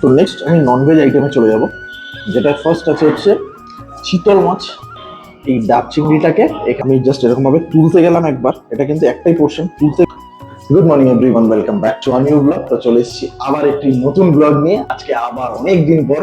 তো নেক্সট আমি ননভেজ আইটেমে চলে যাব। যেটা ফার্স্ট আছে হচ্ছে চিতল মাছ। এই ডাব চিংড়িটাকে আমি জাস্ট এরকমভাবে তুলতে গেলাম একবার। এটা কিন্তু একটাই পোর্শন তুলতে good morning everyone welcome back to new blog তো চলে এসেছি আবার একটি নতুন ব্লগ নিয়ে। আজকে আবার অনেক দিন পর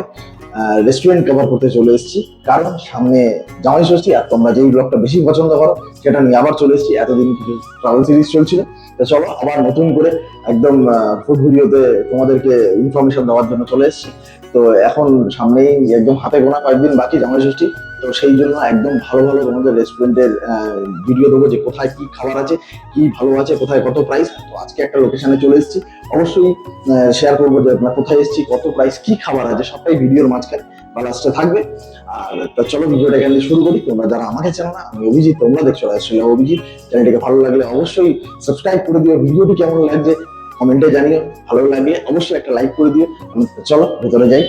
রেস্টুরেন্ট কভার করতে চলে এসেছি। কারণ সামনে জামাই ষষ্ঠী, আর তোমরা যেই ব্লগটা বেশি পছন্দ করো, সেটা নিয়ে আবার চলে এসেছি। এতদিন কিছু ট্রাভেল সিরিজ চলছিল। তো চলো, আবার নতুন করে একদম ফুড ভিডিওতে তোমাদেরকে ইনফরমেশন দেওয়ার জন্য চলে এসেছি। তো এখন সামনেই একদম হাতে গোনা কয়েকদিন বাকি জামাই ষষ্ঠী। তো সেই জন্য একদম ভালো ভালো তোমাদের রেস্টুরেন্টের ভিডিও দেবো যে কোথায় কি খাবার আছে, কি ভালো আছে, কোথায় কত প্রাইস তো আজকে একটা লোকেশনে চলে এসেছি। অবশ্যই শেয়ার করব যে আপনার কোথায় এসেছি, কত প্রাইস কি খাবার আছে, সবটাই ভিডিওর মাঝখানে বা লাস্টে থাকবে। আর, তো চলো ভিডিওটা এখান শুরু করি? তোমরা যারা আমাকে চেনো না, আমি অভিজিৎ, তোমরা দেখছ আসলে অভিজিৎ। চ্যানেলটিকে ভালো লাগলে অবশ্যই সাবস্ক্রাইব করে দিও। ভিডিওটি কেমন লাগছে কমেন্টে জানিও। ভালো লাগলে অবশ্যই একটা লাইক করে দিও। চলো, ভেতরে যাই।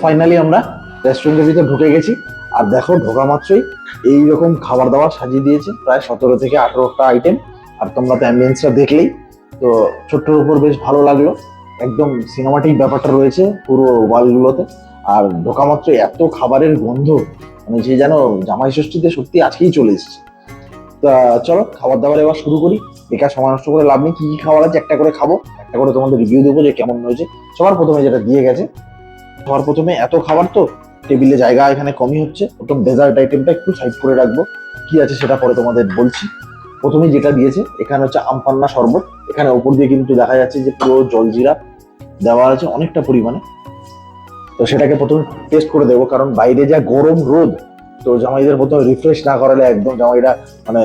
ফাইনালি আমরা রেস্টুরেন্টের ভিতরে ঢুকে গেছি। আর দেখো, ঢোকা মাত্রই এইরকম খাবার দাবার সাজিয়ে দিয়েছে, প্রায় সতেরো থেকে আঠেরোটা আইটেম আর তোমরা তো অ্যাম্বিয়েন্সটা দেখলেই। তো ছোট্টর উপর বেশ ভালো লাগল। একদম সিনেমাটিক ব্যাপারটা রয়েছে পুরো ওয়ালগুলোতে আর ঢোকা মাত্রই এত খাবারের গন্ধ মানে যে যেন জামাই ষষ্ঠীতে সত্যি আজকেই চলে এসেছে। তা চলো, খাবার দাবার এবার শুরু করি। বেকার সময় নষ্ট করে লাভ নেই। কি কি খাবার আছে? একটা করে খাব। একটা করে তোমাদের রিভিউ দেবো যে কেমন হয়েছে। সবার প্রথমে যেটা দিয়ে গেছে সবার প্রথমে এত খাবার তো, টেবিলে জায়গা এখানে কমই হচ্ছে। প্রথম ডেজার্ট আইটেমটা একটু সাইড করে রাখব। কি আছে সেটা পরে তোমাদের বলছি। প্রথমে যেটা দিয়েছে, এখানে হচ্ছে আমপান্না শরবত। এখানে ওপর দিয়ে কিন্তু দেখা যাচ্ছে যে পুরো জলজিরা দেওয়া আছে অনেকটা পরিমাণে। তো সেটাকে প্রথমে টেস্ট করে দেবো, কারণ বাইরে যা গরম রোদ, তো জামাইদের প্রথমে রিফ্রেশ না করালে একদম জামাইরা মানে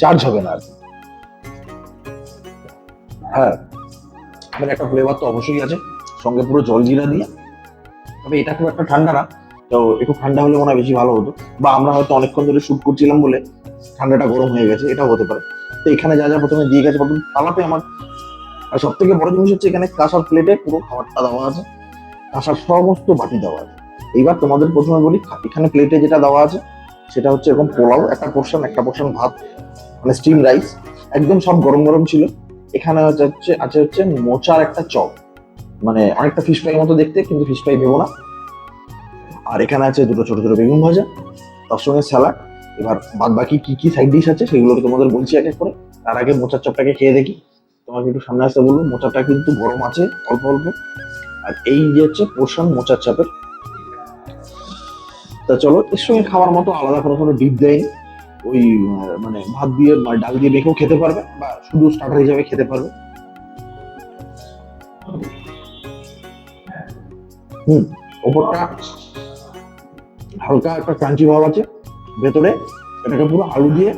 চার্জ হবে না আর কি। হ্যাঁ মানে একটা ফ্লেভার তো অবশ্যই আছে। সঙ্গে পুরো জলজিরা দিয়ে তবে এটা খুব একটা ঠান্ডা না। তো একটু ঠান্ডা হলে মনে হয় বেশি ভালো হতো। বা আমরা হয়তো অনেকক্ষণ ধরে শুট করছিলাম বলে ঠান্ডাটা গরম হয়ে গেছে, এটাও হতে পারে। তো এখানে যা যা প্রথমে দিয়ে গেছে, প্রথম তালাতে আমার আর সব থেকে বড় জিনিস হচ্ছে এখানে কাঁসার প্লেটে পুরো খাবারটা দেওয়া আছে। কাঁসার সমস্ত বাটি দেওয়া আছে। এইবার তোমাদের প্রথমে বলি, এখানে প্লেটে যেটা দেওয়া আছে, সেটা হচ্ছে এরকম পোলাও, একটা পোর্শন একটা পোর্শন ভাত মানে স্টিম রাইস একদম সব গরম গরম ছিল। এখানে হচ্ছে আছে হচ্ছে মোচার একটা চপ। মানে অনেকটা ফিশ ফ্রাই মতো দেখতে, কিন্তু ফিশ ফ্রাই ভেবো না। আর এখানে আছে দুটো ছোট ছোট বেগুন ভাজা, তার সঙ্গে স্যালাড এবার বাদ বাকি কি কি সাইড ডিশ আছে সেগুলোকে তোমাদের বলছি এক এক করে। তার আগে মোচার চপটাকে খেয়ে দেখি। তোমাকে একটু সামনে আসতে বলব, মোচাটা কিন্তু গরম আছে, অল্প অল্প। আর এই যে হচ্ছে পোর্শন মোচার চাপের। তা চলো, এর সঙ্গে খাওয়ার মতো আলাদা কোনো কোনো ডিপ দেয়নি। ওই মানে ভাত দিয়ে ডাল দিয়ে মেখেও খেতে পারবে, বা শুধু স্টার্টার হিসাবে খেতে পারবে। হুম, ওপরটা হালকা একটা ক্রাঞ্চি ভাব আছে, ভেতরে এটাকে পুরো আলু দিয়ে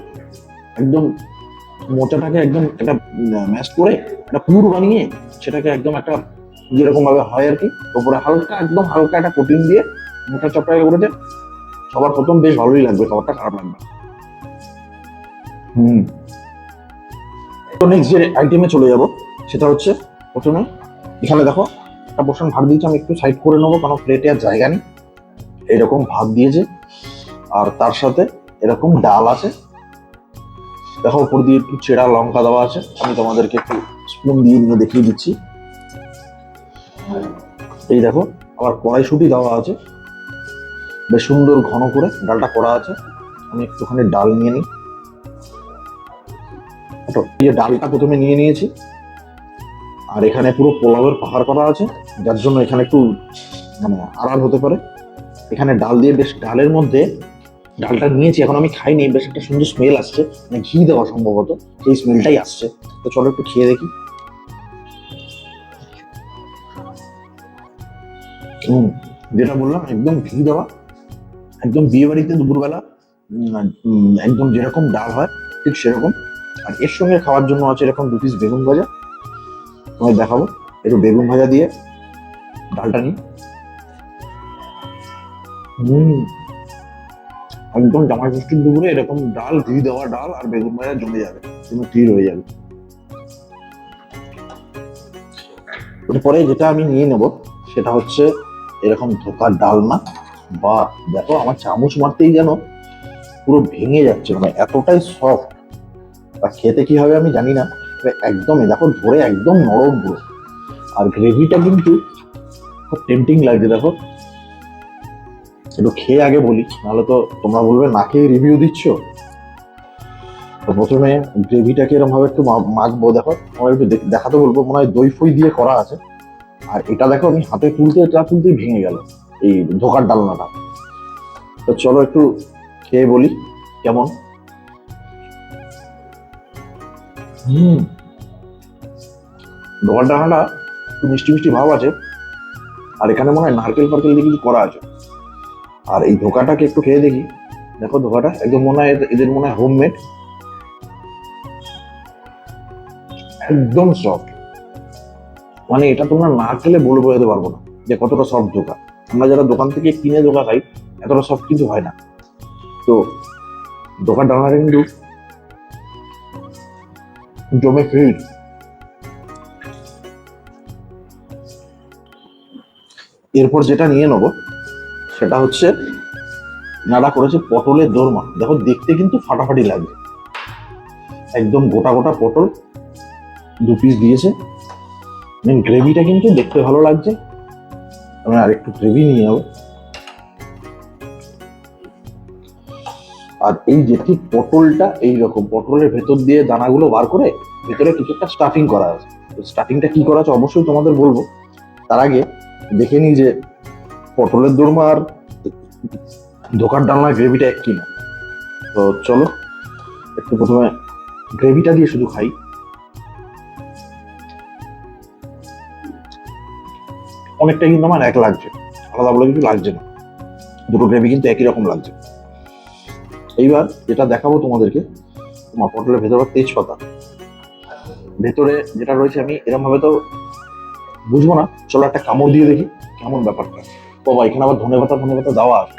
একদম মোচাটাকে একদম একটা ম্যাশ করে একটা পুর বানিয়ে সেটাকে একদম একটা যেরকম ভাবে হয় আর কি, ওপরে হালকা একদম হালকা একটা প্রোটিন দিয়ে মোটা চপটাকে করেছে, সবার প্রথম বেশ ভালোই লাগবে, খাবারটা খারাপ লাগবে হুম। তো নেক্সট যে আইটেমে চলে যাব, সেটা হচ্ছে প্রথমে, এখানে দেখো একটা পোর্শন ভাত দিয়েছি, আমি একটু সাইড করে নেব, কারণ প্লেটে আর জায়গা নেই। এরকম ভাত দিয়েছে, আর তার সাথে এরকম ডাল আছে। দেখো, উপর দিয়ে একটু চেরা লঙ্কা দেওয়া আছে, আমি তোমাদেরকে একটু স্পুন দিয়ে নিয়ে দেখিয়ে দিচ্ছি। এই দেখো, আবার কড়াইশুটি দেওয়া আছে। বেশ সুন্দর ঘন করে ডালটা করা আছে। আমি একটুখানি ডাল নিয়ে নিই। ডালটা প্রথমে নিয়ে নিয়েছি। আর এখানে পুরো পোলাওয়ের পাহাড় করা আছে, যার জন্য এখানে একটু মানে আড়াল হতে পারে। এখানে ডাল দিয়ে বেশ, ডালের মধ্যে ডালটা নিয়েছি, এখন আমি খাইনি, বেশ একটা সুন্দর স্মেল আসছে। মানে ঘি দেওয়া সম্ভবত, সেই স্মেলটাই আসছে। তো চলো একটু খেয়ে দেখি। হুম যেটা বললাম, একদম ঘি দেওয়া। একদম বিয়ে বাড়িতে দুপুরবেলা একদম যেরকম ডাল হয়, ঠিক সেরকম। আর এর সঙ্গে খাওয়ার জন্য আছে এরকম দু পিস বেগুন ভাজা। তোমায় দেখাবো। একটু বেগুন ভাজা দিয়ে ডালটা নিই। হুম। একদম জামাই ষষ্ঠীর দুপুরে এরকম ডাল, ঘি দেওয়া ডাল আর বেগুন ভাজা জমে যাবে। তুমি তীর হয়ে যাবে। এরপরে যেটা আমি নিয়ে নেব, সেটা হচ্ছে এরকম ধোকার ডালনা বা দেখো আমার চামচ মারতেই যেন পুরো ভেঙে যাচ্ছে মানে এতটাই সফট বা খেতে কি হবে আমি জানি না। একদমই, দেখো ধরে একদম নরম পুরো। আর গ্রেভিটা কিন্তু খুব টেম্পটিং লাগছে, দেখো। একটু খেয়ে আগে বলি, নাহলে তো তোমরা বলবে, না খেয়ে রিভিউ দিচ্ছ? তো প্রথমে গ্রেভিটাকে এরকম ভাবে একটু মাখবো, দেখো। আমার একটু দেখ- দেখাতে বলব, মনে হয় দই ফই দিয়ে করা আছে। আর এটা দেখো, আমি হাতে তুলতে, এটা তুলতেই ভেঙে গেল, এই ধোকার ডালনাটা। তো চলো একটু খেয়ে বলি, কেমন? হুম। ধোকার ডালনাটা একটু মিষ্টি মিষ্টি ভাব আছে। আর এখানে মনে হয় নারকেল ফারকেল দিয়ে কিছু করা আছে। আর এই ধোকাটাকে একটু খেয়ে দেখি। দেখো ধোকাটা, একদম মনে হয় এদের- মনে হয় হোমমেড একদম সফট মানে এটা তোমরা না খেলে বলে বোঝাতে পারব না যে কতটা সফট ধোকা। আমরা যারা দোকান থেকে কিনে ধোকা খাই, এতটা সফট কিন্তু হয় না। তো দোকান ডালনাটা কিন্তু জমে ফিট এরপর যেটা নিয়ে নেব, সেটা হচ্ছে, নাড়া করেছে পটলের দোরমা। দেখো, দেখতে কিন্তু ফাটাফাটি লাগছে একদম গোটা গোটা পটল দু পিস দিয়েছে। গ্রেভিটা কিন্তু দেখতে ভালো লাগছে। আমি আর একটু গ্রেভি নিয়ে যাব আর এই যে ঠিক পটলটা এইরকম পটলের ভেতর দিয়ে দানাগুলো বার করে ভেতরে কিছু একটা স্টাফিং করা আছে। স্টাফিংটা কি করা আছে অবশ্যই তোমাদের বলব। তার আগে দেখে নিই যে পটলের দোরমা আর দোকান ডালনার গ্রেভিটা এক কিনা। তো চলো, একটু প্রথমে গ্রেভিটা দিয়ে শুধু খাই। অনেকটা কিন্তু আমার এক লাগছে। আলাদা বলে কিন্তু লাগছে না। দুটো গ্রেভি কিন্তু একই রকম লাগছে। এইবার যেটা দেখাবো তোমাদেরকে, তোমার পটলের ভেতরে তেজপাতা। ভেতরে যেটা রয়েছে, আমি এরকম ভাবে তো বুঝব না, চলো একটা কামড় দিয়ে দেখি কেমন ব্যাপারটা। বাবা, এখানে আবার ধনে পাতা ধনে পাতা দেওয়া আছে।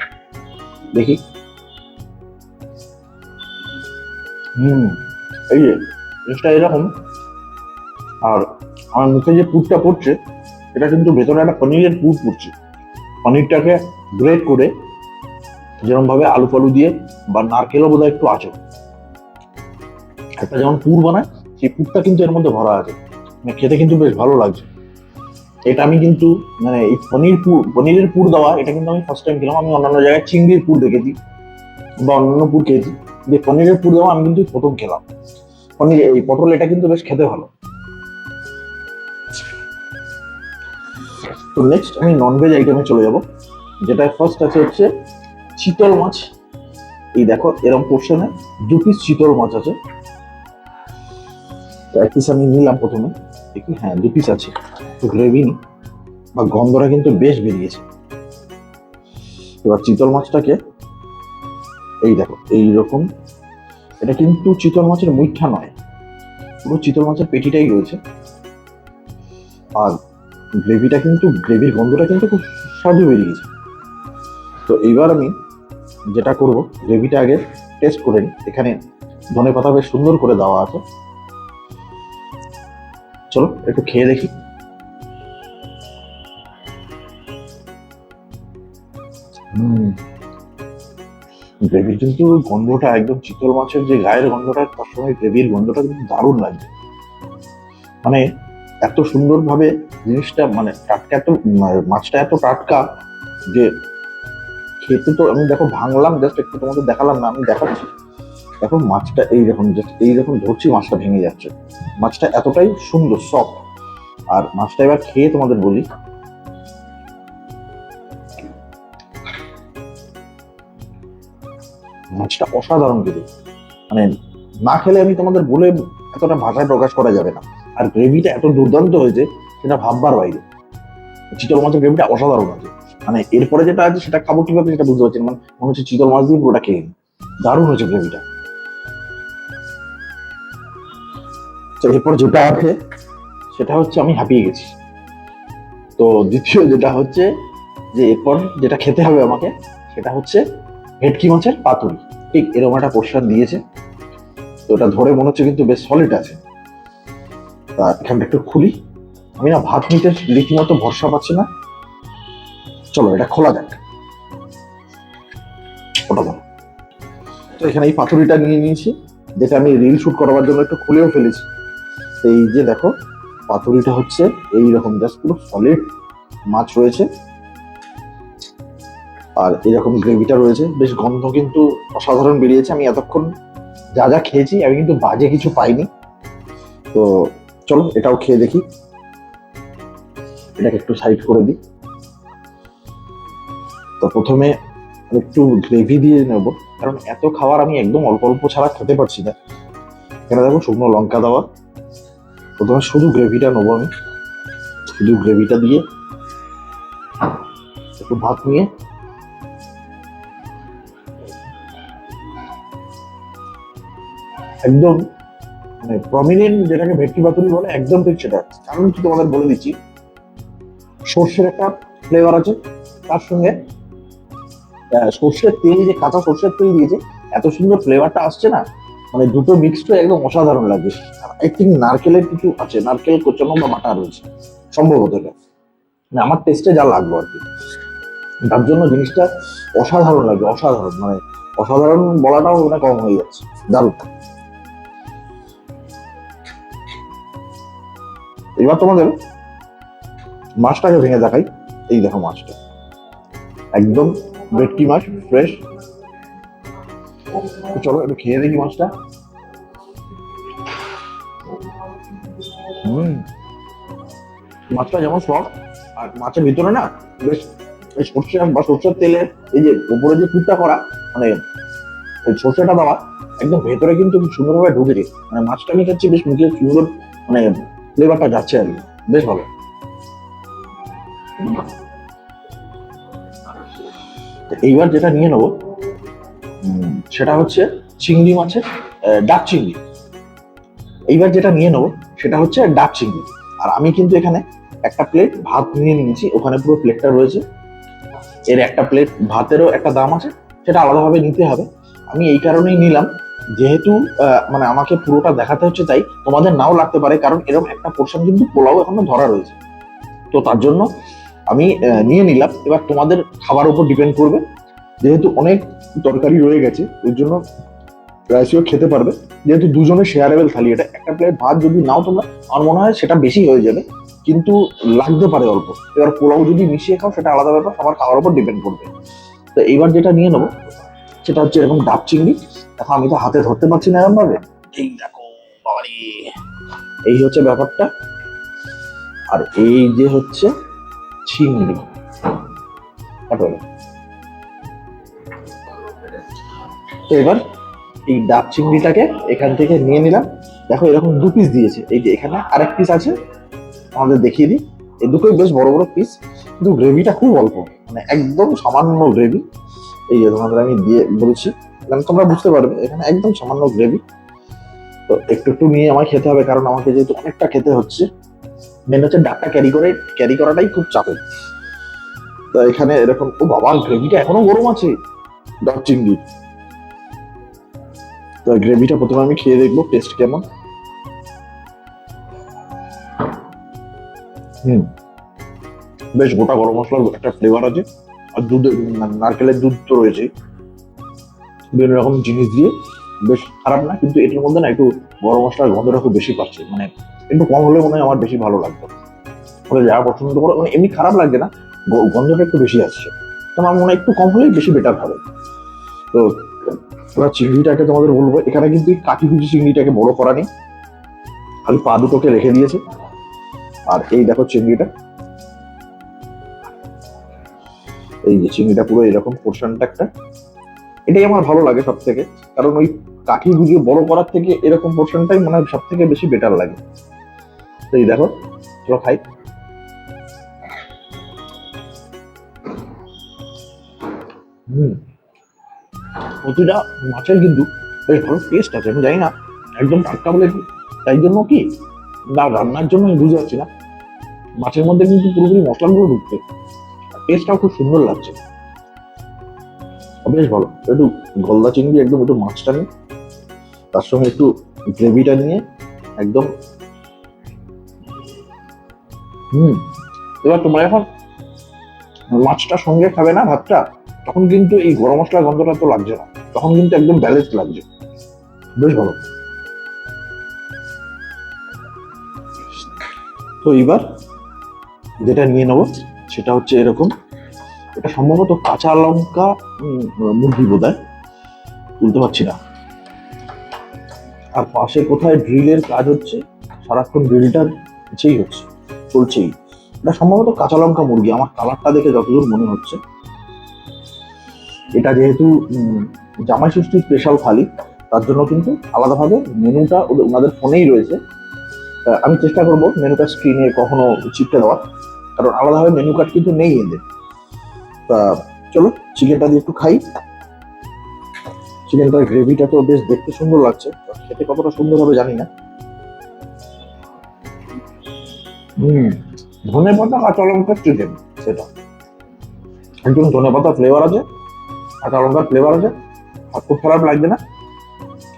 দেখি। হুম, এই যে, জিনিসটা এরকম। আর আমার মুখে যে পুরটা পড়ছে, এটা কিন্তু ভেতরে একটা পনিরের পুর পড়ছে। পনিরটাকে গ্রেট করে যেরকম ভাবে আলু ফালু দিয়ে বা নারকেলও বোধহয় একটু আছে। একটা যেমন পুর বানায়, সেই পুরটা কিন্তু এর মধ্যে ভরা আছে। মানে খেতে কিন্তু বেশ ভালো লাগছে। এটা আমি কিন্তু মানে এই পনির পুর, পনিরের পুর দেওয়া, এটা কিন্তু আমি ফার্স্ট টাইম খেলাম। আমি অন্যান্য জায়গায় চিংড়ির পুর দেখেছি বা অন্যান্য পুর খেয়েছি। যে পনিরের পুর দেওয়া, আমি কিন্তু প্রথম খেলাম। পনির, এই পটল, এটা কিন্তু বেশ খেতে ভালো। তো নেক্সট আমি ননভেজ আইটেমে চলে যাব। যেটা ফার্স্ট আছে হচ্ছে চিতল মাছ। এই দেখো, এরকম পোর্শনে দু পিস চিতল মাছ আছে। এক পিস আমি নিলাম প্রথমে। দেখি হ্যাঁ দু পিস আছে। তো গ্রেভি নি বা গন্ধটা কিন্তু বেশ বেরিয়েছে। এবার চিতল মাছটাকে এই দেখো, এই রকম। এটা কিন্তু চিতল মাছের মুইঠা নয়। পুরো চিতল মাছের পেটিটাই রয়েছে। আর গ্রেভিটা কিন্তু গ্রেভির গন্ধটা কিন্তু খুব সুস্বাদু বেরিয়েছে। তো এইবার আমি যেটা করব, গ্রেভিটা আগে টেস্ট করে নিই এখানে ধনে পাতা বেশ সুন্দর করে দেওয়া আছে। চলো, একটু খেয়ে দেখি। গ্রেভির কিন্তু গন্ধটা একদম চিতল মাছের যে গায়ের গন্ধটা, তার সঙ্গে গ্রেভির গন্ধটা কিন্তু দারুণ লাগছে। মানে এত সুন্দরভাবে জিনিসটা মানে টাটকা এত মাছটা এত টাটকা যে খেতে তো আমি দেখো ভাঙলাম জাস্ট একটু তোমাকে দেখালাম না, আমি দেখাচ্ছি। দেখো মাছটা এই এইরকম জাস্ট এইরকম ধরছি, মাছটা ভেঙে যাচ্ছে। মাছটা এতটাই সুন্দর সফট আর মাছটা এবার খেয়ে তোমাদের বলি। মাছটা অসাধারণ কিন্তু মানে না খেলে আমি তোমাদের বলে এতটা ভাষায় প্রকাশ করা যাবে না। আর গ্রেভিটা এত দুর্দান্ত হয়েছে, সেটা ভাববার বাইরে। চিতল মাছের গ্রেভিটা অসাধারণ আছে। মানে এরপরে যেটা আছে সেটা খাব কীভাবে সেটা বুঝতে পারছি মানে মনে হচ্ছে চিতল মাছ দিয়ে পুরোটা খেয়ে। দারুণ হয়েছে গ্রেভিটা এরপর যেটা আছে, সেটা হচ্ছে আমি হাঁপিয়ে গেছি। তো দ্বিতীয় যেটা হচ্ছে যে এরপর যেটা খেতে হবে আমাকে, সেটা হচ্ছে ভেটকি মাছের পাতুরি। ঠিক এরকম একটা পোর্শন দিয়েছে। তো ওটা ধরে মনে হচ্ছে কিন্তু বেশ সলিড আছে। তা এখানটা একটু খুলি। আমি না ভাত নিতে রীতিমতো ভরসা পাচ্ছি না। চলো, এটা খোলা যাক। ওটা দাও তো এখানে এই পাতুরিটা নিয়ে নিয়েছি, যেটা আমি রিল শুট করার জন্য একটু খুলেও ফেলেছি। এই যে দেখো পাতুরিটা হচ্ছে এই রকম জাস্ট পুরো সলিড মাছ রয়েছে। আর এরকম গ্রেভিটা রয়েছে। বেশ গন্ধ কিন্তু অসাধারণ বেরিয়েছে। আমি এতক্ষণ যা যা খেয়েছি, আমি কিন্তু বাজে কিছু পাইনি। তো চলো, এটাও খেয়ে দেখি। এটাকে একটু সাইড করে দিই। তো প্রথমে একটু গ্রেভি দিয়ে নেব। কারণ এত খাবার আমি একদম অল্প অল্প ছাড়া খেতে পারছি না। এখানে দেখো শুকনো লঙ্কা দেওয়া। প্রথমে শুধু গ্রেভিটা নেব আমি। শুধু গ্রেভিটা দিয়ে একটু ভাত নিয়ে একদম মানে প্রমিনেন্ট যেটাকে ভেটকি পাতুরি বলে, একদম ঠিক সেটা। কারণ কি তোমাদের বলে দিচ্ছি। সর্ষের একটা ফ্লেভার আছে, তার সঙ্গে সর্ষের তেল যে কাঁচা সর্ষের তেল দিয়েছে, এত সুন্দর ফ্লেভারটা আসছে না? মানে দুটো মিক্সড একদম অসাধারণ লাগছে। আই থিঙ্ক নারকেলের কিছু আছে, নারকেল কোচানো বা বাটা রয়েছে, সম্ভবত মানে আমার টেস্টে যা লাগল আর কি। তার জন্য জিনিসটা অসাধারণ লাগে অসাধারণ মানে অসাধারণ বলাটাও মানে কম হয়ে যাচ্ছে। দারুণ। এবার তোমাদের মাছটাকে ভেঙে দেখাই। এই দেখো মাছটা। একদম ভেটকি মাছ ফ্রেশ চলো, একটু খেয়ে দেখি মাছটা। মাছটা যেমন সব আর মাছের ভিতরে না বেশ, এই সর্ষে বা সর্ষের তেলে এই যে উপরে যে পুরটা করা মানে ওই সর্ষেটা দেওয়া, একদম ভেতরে কিন্তু খুব সুন্দরভাবে ঢুকেছে। মানে মাছটা আমি খাচ্ছি বেশ মুখে সুন্দর মানে ফ্লেভারটা যাচ্ছে আর কি। বেশ ভালো। এইবার যেটা নিয়ে নেব সেটা হচ্ছে চিংড়ি মাছের ডাক চিংড়ি। এইবার যেটা নিয়ে নেব, সেটা হচ্ছে ডাক চিংড়ি। আর আমি কিন্তু এখানে একটা প্লেট ভাত নিয়ে নিয়েছি, ওখানে পুরো প্লেটটা রয়েছে। এর একটা প্লেট ভাতেরও একটা দাম আছে, সেটা আলাদাভাবে নিতে হবে। আমি এই কারণেই নিলাম, যেহেতু মানে আমাকে পুরোটা দেখাতে হচ্ছে, তাই তোমাদের নাও লাগতে পারে, কারণ এরকম একটা পোর্শন কিন্তু পোলাও এখনও ধরা রয়েছে। তো তার জন্য আমি নিয়ে নিলাম। এবার তোমাদের খাবার উপর ডিপেন্ড করবে। যেহেতু অনেক তরকারি রয়ে গেছে ওই জন্য রাইসিও খেতে পারবে। যেহেতু দুজনের শেয়ারেবল থালি, এটা একটা প্লেট ভাত যদি নাও তোমরা, আমার মনে হয় সেটা বেশি হয়ে যাবে। কিন্তু লাগতে পারে অল্প। এবার পোলাও যদি মিশিয়ে খাও, সেটা আলাদা ব্যাপার সবার খাওয়ার উপর ডিপেন্ড করবে। তো এইবার যেটা নিয়ে নেব, সেটা হচ্ছে এরকম ডাব চিংড়ি। দেখো, আমি তো হাতে ধরতে পারছি না এরকম ভাবে এই দেখো এই হচ্ছে ব্যাপারটা। আর এই যে হচ্ছে চিংড়ি। এবার। তো এবার এই ডাব চিংড়িটাকে এখান থেকে নিয়ে নিলাম। দেখো এরকম দু পিস দিয়েছে। এই যে এখানে আরেক পিস আছে। আমাদের দেখিয়ে দিই। এই দুটোই বেশ বড় বড় পিস কিন্তু গ্রেভিটা খুব অল্প। মানে একদম সামান্য গ্রেভি এই যে তোমাদের আমি দিয়ে বলছি। মানে তোমরা বুঝতে পারবে, এখানে একদম সামান্য গ্রেভি তো একটু একটু নিয়ে আমায় খেতে হবে, কারণ আমাকে যেহেতু অনেকটা খেতে হচ্ছে। মেন হচ্ছে ডাকটা ক্যারি করে ক্যারি করাটাই খুব চাপের। তো এখানে এরকম, ও বাবা গ্রেভিটা এখনও গরম আছে। ডাক চিংড়ি। তো গ্রেভিটা প্রথমে আমি খেয়ে দেখব টেস্ট কেমন। হুম। বেশ, গোটা গরম মশলার একটা ফ্লেভার আছে। আর দুধ নারকেলের দুধ তো রয়েছে বিভিন্ন রকম জিনিস দিয়ে, বেশ খারাপ না, কিন্তু এটার মধ্যে না একটু গরম মশলার গন্ধটা খুব বেশি পাচ্ছে। মানে একটু কম হলে মনে হয় আমার বেশি ভালো লাগতো তবে যারা পছন্দ করে মানে এমনি খারাপ লাগবে না গন্ধটা একটু বেশি আসছে। তো আমার মনে হয় একটু কম হলেই বেশি বেটার হবে। তো, এবার চিংড়িটাকে তোমাদের বলব, এখানে কিন্তু কাঠি কুচি চিংড়িটাকে বড় করা নেই। খালি পা দুটোকে রেখে দিয়েছে। আর এই দেখো চিংড়িটা। এই যে চিংড়িটা পুরো এরকম পোর্শনটা একটা। এটাই আমার ভালো লাগে সব থেকে কারণ ওই কাঠি গুজিয়ে বড় করার থেকে এরকম পোর্শনটাই মনে হয় সব থেকে বেশি বেটার লাগে। তো এই দেখো, চলো খাই। প্রতিটা মাছের কিন্তু বেশ ভালো টেস্ট আছে, আমি জানি না, একদম টাটকা বলে তাই জন্য কি না, রান্নার জন্য আমি বুঝতে পারছি না। মাছের মধ্যে কিন্তু পুরোপুরি মশলাগুলো ঢুকছে টেস্টটাও খুব সুন্দর লাগছে। বেশ ভালো, একটু গলদা চিংড়ি, একদম একটু মাছটা নিয়ে, তার সঙ্গে একটু গ্রেভিটা নিয়ে, একদম হুম। এবার তোমরা এখন মাছটা সঙ্গে খাবে না ভাতটা, তখন কিন্তু এই গরম মশলার গন্ধটা তো লাগছে না। তখন কিন্তু একদম ব্যালেন্স লাগছে। বেশ ভালো। তো এবার যেটা নিয়ে নেব, সেটা হচ্ছে এরকম। এটা সম্ভবত কাঁচা লঙ্কা মুরগি বোধ হয় তুলতে পারছি না। আর পাশে কোথায় ড্রিলের কাজ হচ্ছে, সারাক্ষণ ড্রিলটার কিছুই হচ্ছে। চলছেই। এটা সম্ভবত কাঁচা লঙ্কা মুরগি, আমার কালারটা দেখে যতদূর মনে হচ্ছে। এটা যেহেতু জামাই ষষ্ঠী স্পেশাল থালি, তার জন্য কিন্তু আলাদাভাবে মেনুটা ওনাদের ফোনেই রয়েছে। আমি চেষ্টা করব মেনুটা স্ক্রিনে কখনো চিপটে দেওয়ার, কারণ আলাদাভাবে মেনু কার্ড কিন্তু নেই এদের। তা চলো চিকেনটা দিয়ে একটু খাই। চিকেনটার গ্রেভিটা তো বেশ দেখতে সুন্দর লাগছে খেতে কতটা সুন্দর হবে জানি না। ধনে পাতা কাঁচা লঙ্কার চিকেন সেটা। একদম ধনে পাতা ফ্লেভার আছে, কাঁচা লঙ্কার ফ্লেভার আছে, আর খুব খারাপ লাগবে না।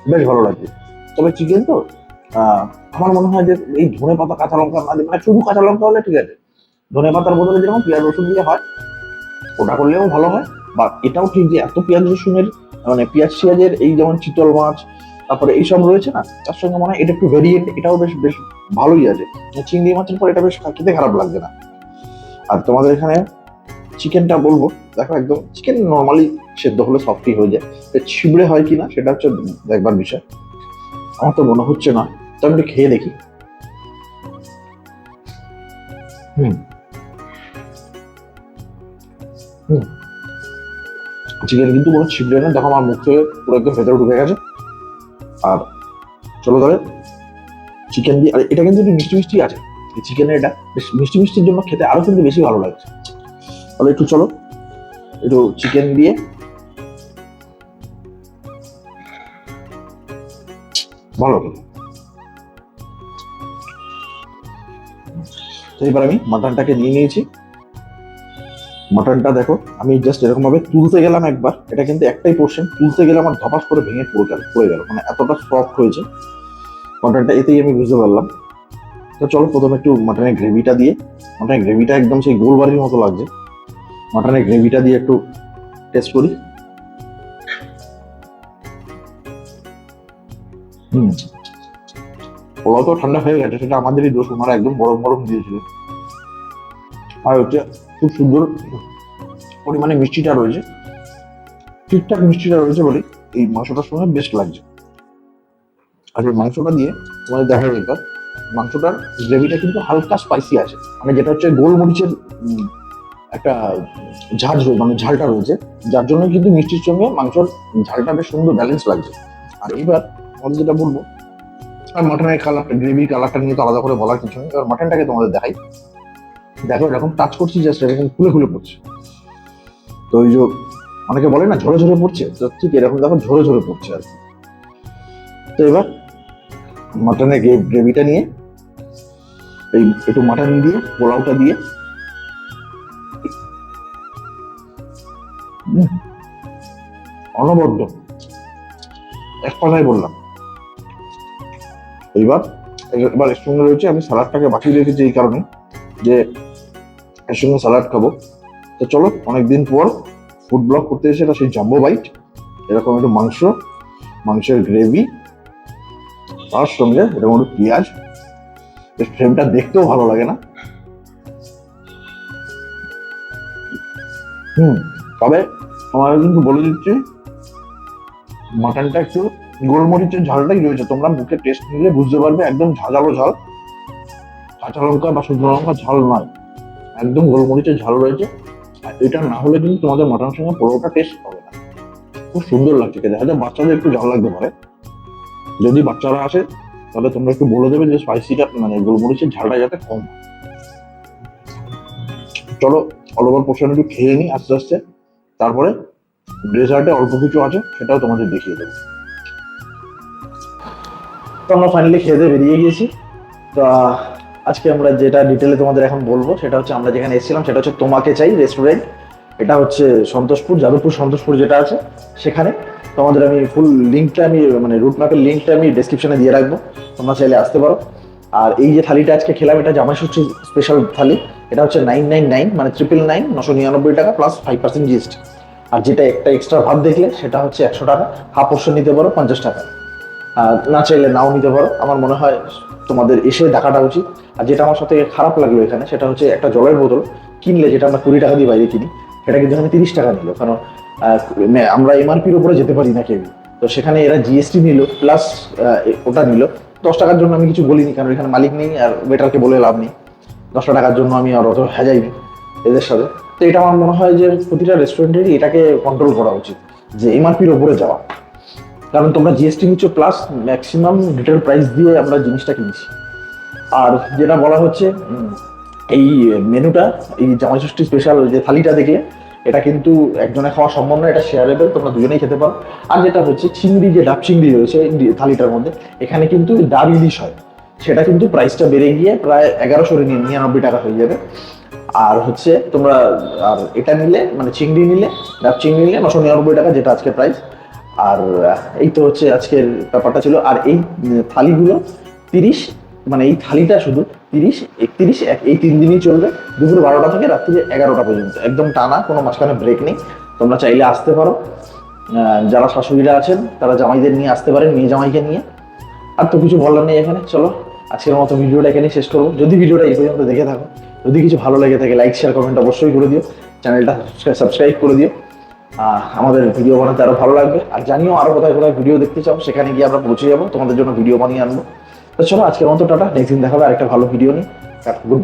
বেশ ভালো লাগছে তবে চিকেন তো আমার মনে হয় যে এই ধনে পাতা, কাঁচা লঙ্কা না মানে শুধু কাঁচা লঙ্কা হলে ঠিক আছে। ধনে পাতার বদলে যেরকম পেঁয়াজ, রসুন দিয়ে হয়, ওটা করলেও ভালো হয়। বা এটাও ঠিক যে এত পেঁয়াজ, রসুনের মানে পেঁয়াজ, পেঁয়াজের এই যেমন চিতল মাছ তারপরে এইসব রয়েছে না, তার সঙ্গে মনে হয় এটা একটু ভেরিয়েন্ট এটাও বেশ বেশ ভালোই আছে। চিংড়ি মাছের পর এটা বেশ খেতে খারাপ লাগবে না। আর তোমাদের এখানে চিকেনটা বলব, দেখো একদম চিকেন নর্মালি সেদ্ধ হলে সফটই হয়ে যায়। ছিবড়ে হয় কিনা সেটা হচ্ছে দেখবার বিষয়। আমার তো মনে হচ্ছে না, তো আমি একটু খেয়ে দেখি। হুম। হুম। চিকেন কিন্তু কোনো ছিবড়ে না, দেখো আমার মুখ থেকে পুরো একদম ভেতরে ঢুকে গেছে। আর চলো তাহলে চিকেন দিয়ে, আর এটা কিন্তু একটু মিষ্টি মিষ্টি আছে। এই চিকেনের এটা বেশ মিষ্টি মিষ্টির জন্য খেতে আরও কিন্তু বেশি ভালো লাগছে। তাহলে একটু চলো, একটু চিকেন দিয়ে। ভালো। তো এবার আমি মাটনটাকে নিয়ে নিয়েছি। মাটনটা দেখো, আমি জাস্ট এরকম ভাবে তুলতে গেলাম একবার, এটা কিন্তু একটাই পোর্শন তুলতে গেলে আমার ধপাস করে ভেঙে পড়ে গেল পড়ে গেল মানে এতটা সফট হয়েছে। মাটনটা এতেই আমি বুঝতে পারলাম। তো চলো প্রথমে একটু মাটনের গ্রেভিটা দিয়ে মাটনের গ্রেভিটা একদম সেই গোলবাড়ির মতো লাগছে। মাটনের গ্রেভিটা দিয়ে একটু টেস্ট করি। হুম। পোলাও তো ঠান্ডা হয়ে গেছে, সেটা আমাদেরই দোষ, ওনারা একদম গরম গরম দিয়েছিল আর হচ্ছে খুব সুন্দর পরিমাণে মিষ্টিটা রয়েছে। ঠিকঠাক মিষ্টিটা রয়েছে বলে এই মাংসটার সঙ্গে বেস্ট লাগছে। আর এই মাংসটা দিয়ে তোমাদের দেখা দরকার মাংসটার গ্রেভিটা কিন্তু হালকা স্পাইসি আছে। মানে যেটা হচ্ছে গোলমরিচের একটা ঝাঁঝ মানে ঝালটা রয়েছে। যার জন্য কিন্তু মিষ্টির সঙ্গে মাংসর ঝালটা বেশ সুন্দর ব্যালেন্স লাগছে। আর এবার আমাদের যেটা বলব, আর মাটনের কালারটা গ্রেভির কালারটা নিয়ে তো আলাদা করে বলার কিছু নেই। এবার মাটনটাকে তোমাদের দেখাই। দেখো, এরকম টাচ করছি জাস্ট এরকম খুলে খুলে পড়ছে। তো ওই যে অনেকে বলে না ঝরে ঝরে পড়ছে? তো ঠিক এরকম দেখো ঝরে ঝরে পড়ছে আর কি। তো এবার মাটনের গ্রেভিটা নিয়ে, এই একটু মাটন দিয়ে, পোলাওটা দিয়ে অনবদ্য। এক কথাই বললাম। এইবার, এবার এর সঙ্গে রয়েছে, আমি স্যালাডটাকে বাকি রেখেছি এই কারণে যে এর সঙ্গে স্যালাড খাব। তো চলো, অনেকদিন পর ফুড ব্লগ করতে এসে এটা সেই জাম্বো বাইট এরকম একটু মাংস, মাংসের গ্রেভি তার সঙ্গে এরকম একটু পেঁয়াজ। ফ্রেমটা দেখতেও ভালো লাগে না। হুম, তবে তোমাকে কিন্তু বলে দিচ্ছি মাটনটা একটু গোলমরিচের ঝালটাই রয়েছে। তোমরা মুখে টেস্ট নিলে বুঝতে পারবে, একদম ঝাঁঝালো ঝাল। কাঁচা লঙ্কা বা শুকনো লঙ্কা ঝাল নয়। একদম গোলমরিচের ঝাল রয়েছে। আর এটা না হলে কিন্তু তোমাদের মাটনের সঙ্গে পরোটা টেস্ট হবে না। খুব সুন্দর লাগছে খেতে। হয়তো বাচ্চাদের একটু ঝাল লাগতে পারে। যদি বাচ্চারা আসে, তাহলে তোমরা একটু বলে দেবে যে স্পাইসিটা মানে গোলমরিচের ঝালটা যাতে কম চলো অল ওভার পোর্শন একটু খেয়ে নিই আস্তে আস্তে। তারপরে ডেজার্টে অল্প কিছু আছে, সেটাও তোমাদের দেখিয়ে দেবো। তো আমরা ফাইনালি দিয়ে বেরিয়ে গিয়েছি। তো আজকে আমরা যেটা ডিটেলে তোমাদের এখন বলব, সেটা হচ্ছে আমরা যেখানে এসেছিলাম, সেটা হচ্ছে তোমাকে চাই রেস্টুরেন্ট এটা হচ্ছে সন্তোষপুর, যাদবপুর, সন্তোষপুর যেটা আছে, সেখানে। তোমাদের আমি ফুল লিঙ্কটা আমি মানে রুট ম্যাপের লিঙ্কটা আমি ডেসক্রিপশনে দিয়ে রাখব, তোমরা চাইলে আসতে পারো। আর এই যে থালিটা আজকে খেলাম, এটা জামাই ষষ্ঠী স্পেশাল থালি, এটা হচ্ছে নাইন নাইন নাইন মানে ট্রিপল নাইন নশো নিরানব্বই টাকা প্লাস ফাইভ পার্সেন্ট জিএসটি আর যেটা একটা এক্সট্রা ভাত দেখলে, সেটা হচ্ছে একশো টাকা হাফ পোর্শন নিতে পারো, পঞ্চাশ টাকা। আর না চাইলে নাও নিতে পারো। আমার মনে হয় তোমাদের এসে দেখাটা উচিত। আর যেটা আমার সাথে খারাপ লাগল এখানে, সেটা হচ্ছে একটা জলের বোতল কিনলে যেটা আমরা কুড়ি টাকা দিয়ে বাইরে কিনি, সেটা কিন্তু এখানে তিরিশ টাকা নিল। কারণ আমরা এমআরপির উপরে যেতে পারি না কেউ তো সেখানে এরা জিএসটি নিল প্লাস ওটা নিল। দশ টাকার জন্য আমি কিছু বলিনি, কারণ এখানে মালিক নেই আর বেটারকে বলে লাভ নেই। দশটা টাকার জন্য আমি আর অত হাজাইনি এদের সাথে। তো এটা আমার মনে হয় যে প্রতিটা রেস্টুরেন্টেরই এটাকে কন্ট্রোল করা উচিত, যে এমআরপির উপরে যাওয়া। কারণ তোমরা জিএসটি নিচ্ছ প্লাস ম্যাক্সিমাম রিটেল প্রাইস দিয়ে আমরা জিনিসটা কিনছি আর যেটা বলা হচ্ছে, এই মেনুটা, এই জামাই ষষ্ঠী স্পেশাল যে থালিটা দেখলে, এটা কিন্তু একজনে খাওয়া সম্ভব নয়, এটা শেয়ারেবল তোমরা দুজনেই খেতে পারো। আর যেটা হচ্ছে, চিংড়ি যে ডাব চিংড়ি রয়েছে থালিটার মধ্যে, এখানে কিন্তু ডাব ইলিশ হয়। সেটা কিন্তু প্রাইসটা বেড়ে গিয়ে প্রায় এগারোশো নিরানব্বই টাকা হয়ে যাবে। আর হচ্ছে, তোমরা, আর এটা নিলে মানে চিংড়ি নিলে, ডাব চিংড়ি নিলে নশো নিরানব্বই টাকা, যেটা আজকে প্রাইস আর এই তো হচ্ছে আজকের ব্যাপারটা ছিল। আর এই থালিগুলো তিরিশ মানে এই থালিটা শুধু তিরিশ, একত্রিশ এই তিন দিনই চলবে। দুপুর বারোটা থেকে রাত্রি এগারোটা পর্যন্ত। একদম টানা, কোনো মাঝখানে ব্রেক নেই। তোমরা চাইলে আসতে পারো। যারা শাশুড়িরা আছেন, তারা জামাইদের নিয়ে আসতে পারেন, মেয়ে জামাইকে নিয়ে। আর তো কিছু বলার নেই এখানে। চলো, আজকের মতো ভিডিওটা এখানেই শেষ করব। যদি ভিডিওটা এই পর্যন্ত দেখে থাকো, যদি কিছু ভালো লেগে থাকে লাইক শেয়ার কমেন্ট অবশ্যই করে দিও। চ্যানেলটা সাবস্ক্রাইব করে দিও। আমাদের ভিডিও বানাতে আরও ভালো লাগবে। আর জানিও আরও কোথায় কোথায় ভিডিও দেখতে চাও, সেখানে গিয়ে আমরা পৌঁছে যাব। তোমাদের জন্য ভিডিও বানিয়ে আনব। তো চলো আজকের মতো টাটা নেক্সট দিন দেখাবে আরেকটা ভালো ভিডিও নিয়ে। গুড